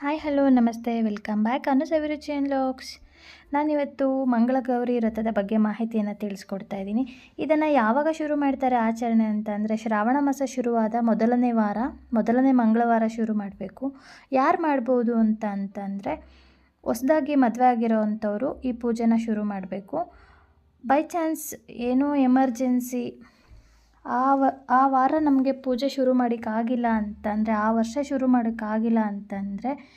Hi hello ನಮಸ್ತೆ. Welcome back Anu ಸವಿರುಚಿಯನ್ ಲಾಕ್ಸ್ ನಾನಿವತ್ತು ಮಂಗಳಗೌರಿ ವ್ರತದ ಬಗ್ಗೆ ಮಾಹಿತಿಯನ್ನು ತಿಳಿಸ್ಕೊಡ್ತಾ ಇದ್ದೀನಿ. ಇದನ್ನು ಯಾವಾಗ ಶುರು ಮಾಡ್ತಾರೆ ಆಚರಣೆ ಅಂತ ಅಂದರೆ ಶ್ರಾವಣ ಮಾಸ ಶುರುವಾದ ಮೊದಲನೇ ವಾರ, ಮೊದಲನೇ ಮಂಗಳವಾರ ಶುರು ಮಾಡಬೇಕು. ಯಾರು ಮಾಡ್ಬೋದು ಅಂತ ಅಂತಂದರೆ, ಹೊಸದಾಗಿ ಮದುವೆ ಆಗಿರೋ ಈ ಪೂಜೆನ ಶುರು ಮಾಡಬೇಕು. ಬೈ ಚಾನ್ಸ್ ಏನೋ ಎಮರ್ಜೆನ್ಸಿ ಆ ವ, ಆ ವಾರ ನಮಗೆ ಪೂಜೆ ಶುರು ಮಾಡೋಕ್ಕಾಗಿಲ್ಲ ಅಂತಂದರೆ, ಆ ವರ್ಷ ಶುರು ಮಾಡೋಕ್ಕಾಗಿಲ್ಲ ಅಂತಂದರೆ,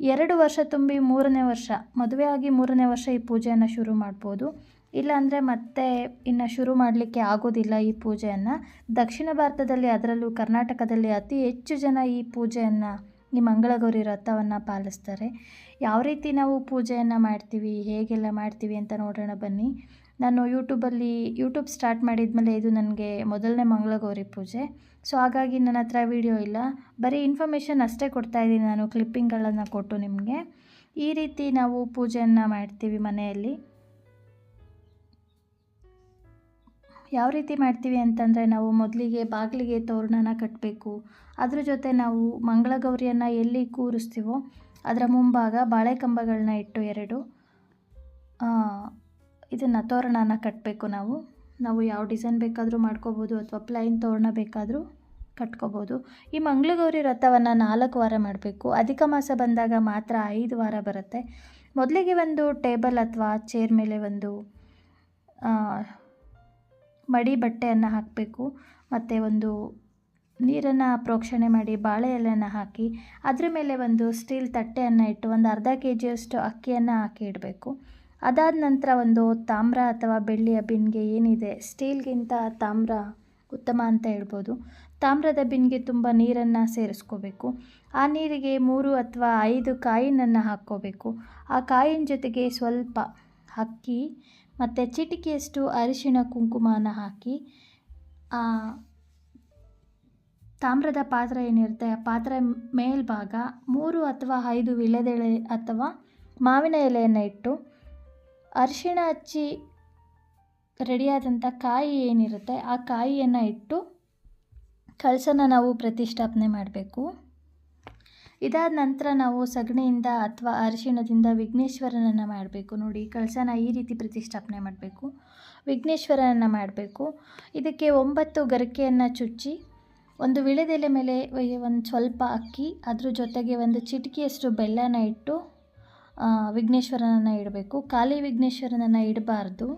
ಎರಡು ವರ್ಷ ತುಂಬಿ ಮೂರನೇ ವರ್ಷ, ಮದುವೆ ಆಗಿ ಮೂರನೇ ವರ್ಷ ಈ ಪೂಜೆಯನ್ನು ಶುರು ಮಾಡ್ಬೋದು. ಇಲ್ಲಾಂದರೆ ಮತ್ತೆ ಇನ್ನು ಶುರು ಮಾಡಲಿಕ್ಕೆ ಆಗೋದಿಲ್ಲ ಈ ಪೂಜೆಯನ್ನು. ದಕ್ಷಿಣ ಭಾರತದಲ್ಲಿ ಅದರಲ್ಲೂ ಕರ್ನಾಟಕದಲ್ಲಿ ಅತಿ ಹೆಚ್ಚು ಜನ ಈ ಪೂಜೆಯನ್ನು ಈ ಮಂಗಳಗೌರಿ ವ್ರತವನ್ನು ಪಾಲಿಸ್ತಾರೆ. ಯಾವ ರೀತಿ ನಾವು ಪೂಜೆಯನ್ನು ಮಾಡ್ತೀವಿ, ಹೇಗೆಲ್ಲ ಮಾಡ್ತೀವಿ ಅಂತ ನೋಡೋಣ ಬನ್ನಿ. ನಾನು ಯೂಟ್ಯೂಬಲ್ಲಿ, ಯೂಟ್ಯೂಬ್ ಸ್ಟಾರ್ಟ್ ಮಾಡಿದ್ಮೇಲೆ ಇದು ನನಗೆ ಮೊದಲನೇ ಮಂಗಳಗೌರಿ ಪೂಜೆ. ಸೊ ಹಾಗಾಗಿ ನನ್ನ ಹತ್ರ ವೀಡಿಯೋ ಇಲ್ಲ. ಬರೀ ಇನ್ಫಾರ್ಮೇಷನ್ ಅಷ್ಟೇ ಕೊಡ್ತಾ ಇದ್ದೀನಿ ನಾನು, ಕ್ಲಿಪ್ಪಿಂಗ್ಗಳನ್ನು ಕೊಟ್ಟು ನಿಮಗೆ. ಈ ರೀತಿ ನಾವು ಪೂಜೆಯನ್ನು ಮಾಡ್ತೀವಿ ಮನೆಯಲ್ಲಿ. ಯಾವ ರೀತಿ ಮಾಡ್ತೀವಿ ಅಂತಂದರೆ ನಾವು ಮೊದಲಿಗೆ ಬಾಗಿಲಿಗೆ ತೋರಣನ ಕಟ್ಟಬೇಕು ಅದ್ರ ಜೊತೆ ನಾವು ಮಂಗಳಗೌರಿಯನ್ನು ಎಲ್ಲಿ ಕೂರಿಸ್ತೀವೋ ಅದರ ಮುಂಭಾಗ ಬಾಳೆ ಕಂಬಗಳನ್ನ ಇಟ್ಟು ಎರಡು ಇದನ್ನು ತೋರಣನ ಕಟ್ಟಬೇಕು ನಾವು. ನಾವು ಯಾವ ಡಿಸೈನ್ ಬೇಕಾದರೂ ಮಾಡ್ಕೋಬೋದು ಅಥವಾ ಪ್ಲೈನ್ ತೋರಣ ಬೇಕಾದರೂ ಕಟ್ಕೋಬೋದು. ಈ ಮಂಗಳಗೌರಿ ವ್ರತವನ್ನು ನಾಲ್ಕು ವಾರ ಮಾಡಬೇಕು. ಅಧಿಕ ಮಾಸ ಬಂದಾಗ ಮಾತ್ರ ಐದು ವಾರ ಬರುತ್ತೆ. ಮೊದಲಿಗೆ ಒಂದು ಟೇಬಲ್ ಅಥವಾ ಚೇರ್ ಮೇಲೆ ಒಂದು ಮಡಿ ಬಟ್ಟೆಯನ್ನು ಹಾಕಬೇಕು. ಮತ್ತು ಒಂದು ನೀರನ್ನು ಪ್ರೋಕ್ಷಣೆ ಮಾಡಿ ಬಾಳೆ ಎಲೆಯನ್ನು ಹಾಕಿ ಅದರ ಮೇಲೆ ಒಂದು ಸ್ಟೀಲ್ ತಟ್ಟೆಯನ್ನು ಇಟ್ಟು ಒಂದು ಅರ್ಧ ಕೆ ಜಿಯಷ್ಟು ಅಕ್ಕಿಯನ್ನು ಹಾಕಿ ಇಡಬೇಕು. ಅದಾದ ನಂತರ ಒಂದು ತಾಮ್ರ ಅಥವಾ ಬೆಳ್ಳಿಯ ಬಿನ್ಗೆ ಏನಿದೆ, ಸ್ಟೀಲ್ಗಿಂತ ತಾಮ್ರ ಉತ್ತಮ ಅಂತ ಹೇಳ್ಬೋದು. ತಾಮ್ರದ ಬಿನ್ಗೆ ತುಂಬ ನೀರನ್ನು ಸೇರಿಸ್ಕೋಬೇಕು. ಆ ನೀರಿಗೆ ಮೂರು ಅಥವಾ ಐದು ಕಾಯಿನನ್ನು ಹಾಕ್ಕೋಬೇಕು. ಆ ಕಾಯಿನ ಜೊತೆಗೆ ಸ್ವಲ್ಪ ಅಕ್ಕಿ ಮತ್ತು ಚಿಟಿಕೆಯಷ್ಟು ಅರಿಶಿಣ ಕುಂಕುಮನ ಹಾಕಿ ತಾಮ್ರದ ಪಾತ್ರೆ ಏನಿರುತ್ತೆ, ಆ ಪಾತ್ರೆ ಮೇಲ್ಭಾಗ ಮೂರು ಅಥವಾ ಐದು ವಿಳೆದೆಳೆ ಅಥವಾ ಮಾವಿನ ಎಲೆಯನ್ನು ಇಟ್ಟು, ಅರಿಶಿಣ ಹಚ್ಚಿ ರೆಡಿಯಾದಂಥ ಕಾಯಿ ಏನಿರುತ್ತೆ, ಆ ಕಾಯಿಯನ್ನು ಇಟ್ಟು ಕಳಸನ ನಾವು ಪ್ರತಿಷ್ಠಾಪನೆ ಮಾಡಬೇಕು. ಇದಾದ ನಂತರ ನಾವು ಸಗಣಿಯಿಂದ ಅಥವಾ ಅರಿಶಿಣದಿಂದ ವಿಘ್ನೇಶ್ವರನನ್ನು ಮಾಡಬೇಕು. ನೋಡಿ ಕಳಸನ ಈ ರೀತಿ ಪ್ರತಿಷ್ಠಾಪನೆ ಮಾಡಬೇಕು. ವಿಘ್ನೇಶ್ವರನನ್ನು ಮಾಡಬೇಕು. ಇದಕ್ಕೆ ಒಂಬತ್ತು ಗರಿಕೆಯನ್ನು ಚುಚ್ಚಿ, ಒಂದು ವಿಳೆದೆಲೆ ಮೇಲೆ ಒಂದು ಸ್ವಲ್ಪ ಅಕ್ಕಿ, ಅದ್ರ ಜೊತೆಗೆ ಒಂದು ಚಿಟಿಕೆಯಷ್ಟು ಬೆಲ್ಲನ ಇಟ್ಟು ವಿಘ್ನೇಶ್ವರನನ್ನು ಇಡಬೇಕು. ಖಾಲಿ ವಿಘ್ನೇಶ್ವರನನ್ನು ಇಡಬಾರ್ದು.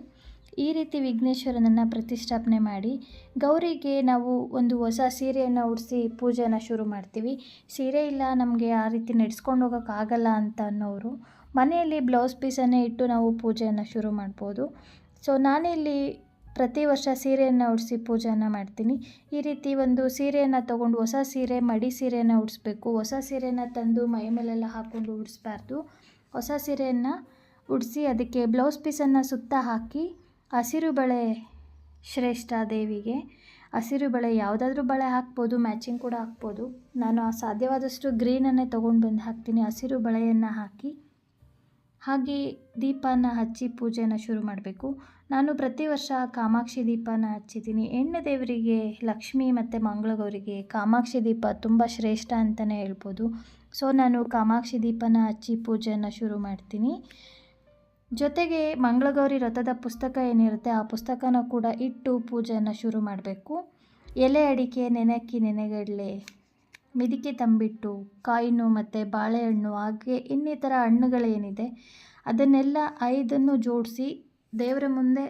ಈ ರೀತಿ ವಿಘ್ನೇಶ್ವರನನ್ನು ಪ್ರತಿಷ್ಠಾಪನೆ ಮಾಡಿ ಗೌರಿಗೆ ನಾವು ಒಂದು ಹೊಸ ಸೀರೆಯನ್ನು ಉಡಿಸಿ ಪೂಜೆನ ಶುರು ಮಾಡ್ತೀವಿ. ಸೀರೆ ಇಲ್ಲ, ನಮಗೆ ಆ ರೀತಿ ನಡೆಸ್ಕೊಂಡು ಹೋಗೋಕ್ಕಾಗಲ್ಲ ಅಂತ ಅನ್ನೋರು ಮನೆಯಲ್ಲಿ ಬ್ಲೌಸ್ ಪೀಸನ್ನೇ ಇಟ್ಟು ನಾವು ಪೂಜೆಯನ್ನು ಶುರು ಮಾಡ್ಬೋದು. ಸೊ, ನಾನಿಲ್ಲಿ ಪ್ರತಿ ವರ್ಷ ಸೀರೆಯನ್ನು ಉಡಿಸಿ ಪೂಜೆಯನ್ನು ಮಾಡ್ತೀನಿ. ಈ ರೀತಿ ಒಂದು ಸೀರೆಯನ್ನು ತೊಗೊಂಡು ಹೊಸ ಸೀರೆ, ಮಡಿ ಸೀರೆಯನ್ನು ಉಡಿಸ್ಬೇಕು. ಹೊಸ ಸೀರೆಯನ್ನು ತಂದು ಮೈ ಮೇಲೆಲ್ಲ ಹಾಕ್ಕೊಂಡು ಉಡಿಸ್ಬಾರ್ದು. ಹೊಸ ಸೀರೆಯನ್ನು ಉಡಿಸಿ ಅದಕ್ಕೆ ಬ್ಲೌಸ್ ಪೀಸನ್ನು ಸುತ್ತ ಹಾಕಿ ಹಸಿರು ಬಳೆ ಶ್ರೇಷ್ಠ ದೇವಿಗೆ. ಹಸಿರು ಬಳೆ ಯಾವುದಾದ್ರೂ ಬಳೆ ಹಾಕ್ಬೋದು ಮ್ಯಾಚಿಂಗ್ ಕೂಡ ಹಾಕ್ಬೋದು. ನಾನು ಸಾಧ್ಯವಾದಷ್ಟು ಗ್ರೀನನ್ನೇ ತೊಗೊಂಡು ಬಂದು ಹಾಕ್ತೀನಿ. ಹಸಿರು ಬಳೆಯನ್ನು ಹಾಕಿ, ಹಾಗೆ ದೀಪನ ಹಚ್ಚಿ ಪೂಜೆನ ಶುರು ಮಾಡಬೇಕು. ನಾನು ಪ್ರತಿ ವರ್ಷ ಕಾಮಾಕ್ಷಿ ದೀಪನ ಹಚ್ಚಿದ್ದೀನಿ. ಹೆಣ್ಣು ದೇವರಿಗೆ ಲಕ್ಷ್ಮಿ ಮತ್ತು ಮಂಗಳಗೌರಿಗೆ ಕಾಮಾಕ್ಷಿ ದೀಪ ತುಂಬ ಶ್ರೇಷ್ಠ ಅಂತಲೇ ಹೇಳ್ಬೋದು. ಸೊ ನಾನು ಕಾಮಾಕ್ಷಿ ದೀಪನ ಹಚ್ಚಿ ಪೂಜೆಯನ್ನು ಶುರು ಮಾಡ್ತೀನಿ. ಜೊತೆಗೆ ಮಂಗಳಗೌರಿ ವ್ರತದ ಪುಸ್ತಕ ಏನಿರುತ್ತೆ ಆ ಪುಸ್ತಕನ ಕೂಡ ಇಟ್ಟು ಪೂಜೆಯನ್ನು ಶುರು ಮಾಡಬೇಕು. ಎಲೆ ಅಡಿಕೆ ನೆನಕ್ಕಿ ನೆನೆಗಡಲೆ, ಮಿದಿಕೆ ತಂಬಿಟ್ಟು, ಕಾಯಿನು ಮತ್ತು ಬಾಳೆಹಣ್ಣು, ಹಾಗೆ ಇನ್ನಿತರ ಹಣ್ಣುಗಳೇನಿದೆ ಅದನ್ನೆಲ್ಲ ಐದನ್ನು ಜೋಡಿಸಿ ದೇವರ ಮುಂದೆ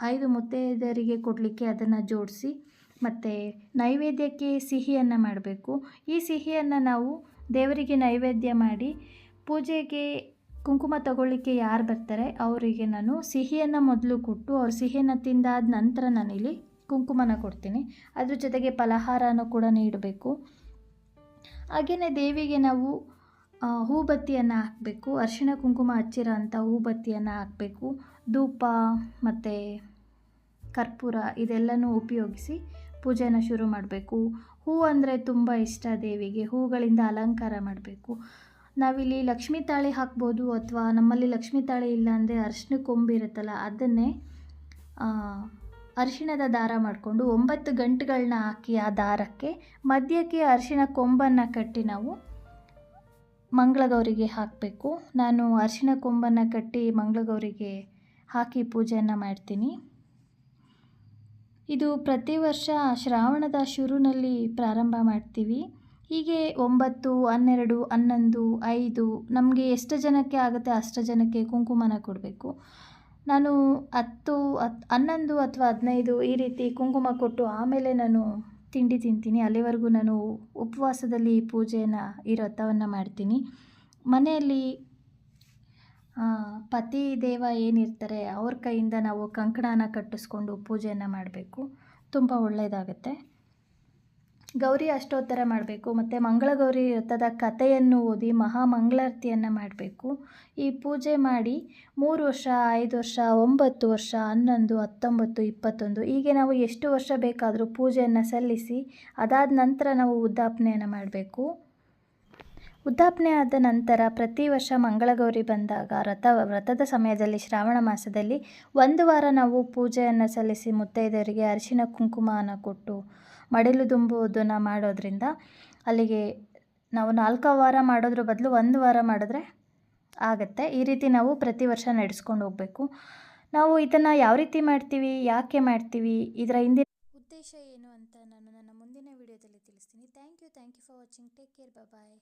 ಐದು ಮುತ್ತೈದರಿಗೆ ಕೊಡಲಿಕ್ಕೆ ಅದನ್ನು ಜೋಡಿಸಿ ಮತ್ತು ನೈವೇದ್ಯಕ್ಕೆ ಸಿಹಿಯನ್ನು ಮಾಡಬೇಕು. ಈ ಸಿಹಿಯನ್ನು ನಾವು ದೇವರಿಗೆ ನೈವೇದ್ಯ ಮಾಡಿ ಪೂಜೆಗೆ ಕುಂಕುಮ ತಗೊಳ್ಳಿಕ್ಕೆ ಯಾರು ಬರ್ತಾರೆ? ಅವರಿಗೆ ನಾನು ಸಿಹಿಯನ್ನು ಮೊದಲು ಕೊಟ್ಟು ಅವ್ರ ಸಿಹಿಯನ್ನು ತಿಂದಾದ ನಂತರ ನಾನಿಲ್ಲಿ ಕುಂಕುಮನ ಕೊಡ್ತೀನಿ. ಅದ್ರ ಜೊತೆಗೆ ಫಲಹಾರನ ಕೂಡ ನೀಡಬೇಕು. ಹಾಗೆಯೇ ದೇವಿಗೆ ನಾವು ಹೂಬತ್ತಿಯನ್ನು ಹಾಕಬೇಕು. ಅರಿಶಿಣ ಕುಂಕುಮ ಹಚ್ಚಿರೋ ಅಂಥ ಹೂಬತ್ತಿಯನ್ನು ಹಾಕಬೇಕು. ಧೂಪ ಮತ್ತು ಕರ್ಪೂರ ಇದೆಲ್ಲನೂ ಉಪಯೋಗಿಸಿ ಪೂಜೆನ ಶುರು ಮಾಡಬೇಕು. ಹೂ ಅಂದರೆ ತುಂಬ ಇಷ್ಟ ದೇವಿಗೆ. ಹೂಗಳಿಂದ ಅಲಂಕಾರ ಮಾಡಬೇಕು. ನಾವಿಲ್ಲಿ ಲಕ್ಷ್ಮೀ ತಾಳಿ ಹಾಕ್ಬೋದು ಅಥವಾ ನಮ್ಮಲ್ಲಿ ಲಕ್ಷ್ಮೀ ತಾಳಿ ಇಲ್ಲ ಅಂದರೆ ಅರಿಶಿನ ಕೊಂಬಿ ಇರುತ್ತಲ್ಲ, ಅದನ್ನೇ ಅರಿಶಿಣದ ದಾರ ಮಾಡಿಕೊಂಡು ಒಂಬತ್ತು ಗಂಟುಗಳನ್ನ ಹಾಕಿ ಆ ದಾರಕ್ಕೆ ಮಧ್ಯಕ್ಕೆ ಅರಿಶಿಣ ಕೊಂಬನ್ನು ಕಟ್ಟಿ ನಾವು ಮಂಗಳಗೌರಿಗೆ ಹಾಕಬೇಕು. ನಾನು ಅರಿಶಿಣ ಕೊಂಬನ್ನು ಕಟ್ಟಿ ಮಂಗಳಗೌರಿಗೆ ಹಾಕಿ ಪೂಜೆಯನ್ನು ಮಾಡ್ತೀನಿ. ಇದು ಪ್ರತಿ ವರ್ಷ ಶ್ರಾವಣದ ಶುರುನಲ್ಲಿ ಪ್ರಾರಂಭ ಮಾಡ್ತೀವಿ. ಹೀಗೆ ಒಂಬತ್ತು, ಹನ್ನೆರಡು, ಹನ್ನೊಂದು, ಐದು, ನಮಗೆ ಎಷ್ಟು ಜನಕ್ಕೆ ಆಗುತ್ತೆ ಅಷ್ಟು ಜನಕ್ಕೆ ಕುಂಕುಮನ ಕೊಡಬೇಕು. ನಾನು ಹತ್ತು, ಹತ್, ಹನ್ನೊಂದು ಅಥವಾ ಹದಿನೈದು ಈ ರೀತಿ ಕುಂಕುಮ ಕೊಟ್ಟು ಆಮೇಲೆ ನಾನು ತಿಂಡಿ ತಿಂತೀನಿ. ಅಲ್ಲಿವರೆಗೂ ನಾನು ಉಪವಾಸದಲ್ಲಿ ಪೂಜೆಯನ್ನು ಈ ವ್ರತವನ್ನು ಮಾಡ್ತೀನಿ. ಮನೆಯಲ್ಲಿ ಪತಿ, ದೇವ ಏನಿರ್ತಾರೆ ಅವ್ರ ಕೈಯಿಂದ ನಾವು ಕಂಕಣನ ಕಟ್ಟಿಸ್ಕೊಂಡು ಪೂಜೆಯನ್ನು ಮಾಡಬೇಕು. ತುಂಬ ಒಳ್ಳೆಯದಾಗತ್ತೆ ಗೌರಿ ಅಷ್ಟೋತ್ತರ ಮಾಡಬೇಕು, ಮತ್ತು ಮಂಗಳಗೌರಿ ವ್ರತದ ಕಥೆಯನ್ನು ಓದಿ ಮಹಾಮಂಗಳಾರತಿಯನ್ನು ಮಾಡಬೇಕು. ಈ ಪೂಜೆ ಮಾಡಿ ಮೂರು ವರ್ಷ, ಐದು ವರ್ಷ, ಒಂಬತ್ತು ವರ್ಷ, ಹನ್ನೊಂದು, ಹತ್ತೊಂಬತ್ತು, ಇಪ್ಪತ್ತೊಂದು, ಹೀಗೆ ನಾವು ಎಷ್ಟು ವರ್ಷ ಬೇಕಾದರೂ ಪೂಜೆಯನ್ನು ಸಲ್ಲಿಸಿ ಅದಾದ ನಂತರ ನಾವು ಉದ್ದಾಪನೆಯನ್ನು ಮಾಡಬೇಕು. ಉದ್ದಾಪನೆ ಆದ ನಂತರ ಪ್ರತಿ ವರ್ಷ ಮಂಗಳಗೌರಿ ಬಂದಾಗ ವ್ರತ, ವ್ರತದ ಸಮಯದಲ್ಲಿ, ಶ್ರಾವಣ ಮಾಸದಲ್ಲಿ ಒಂದು ವಾರ ನಾವು ಪೂಜೆಯನ್ನು ಸಲ್ಲಿಸಿ ಮುತ್ತೈದೆಯರಿಗೆ ಅರಿಶಿನ ಕುಂಕುಮವನ್ನು ಕೊಟ್ಟು ಮಡಿಲು ತುಂಬುವುದನ್ನು ಮಾಡೋದ್ರಿಂದ ಅಲ್ಲಿಗೆ ನಾವು ನಾಲ್ಕು ವಾರ ಮಾಡೋದ್ರ ಬದಲು ಒಂದು ವಾರ ಮಾಡಿದ್ರೆ ಆಗುತ್ತೆ. ಈ ರೀತಿ ನಾವು ಪ್ರತಿ ವರ್ಷ ನಡೆಸ್ಕೊಂಡು ಹೋಗಬೇಕು. ನಾವು ಇದನ್ನು ಯಾವ ರೀತಿ ಮಾಡ್ತೀವಿ, ಯಾಕೆ ಮಾಡ್ತೀವಿ, ಇದರ ಹಿಂದಿನ ಉದ್ದೇಶ ಏನು ಅಂತ ನಾನು ನನ್ನ ಮುಂದಿನ ವಿಡಿಯೋದಲ್ಲಿ ತಿಳಿಸ್ತೀನಿ. Thank you thank you for watching. Take care bye.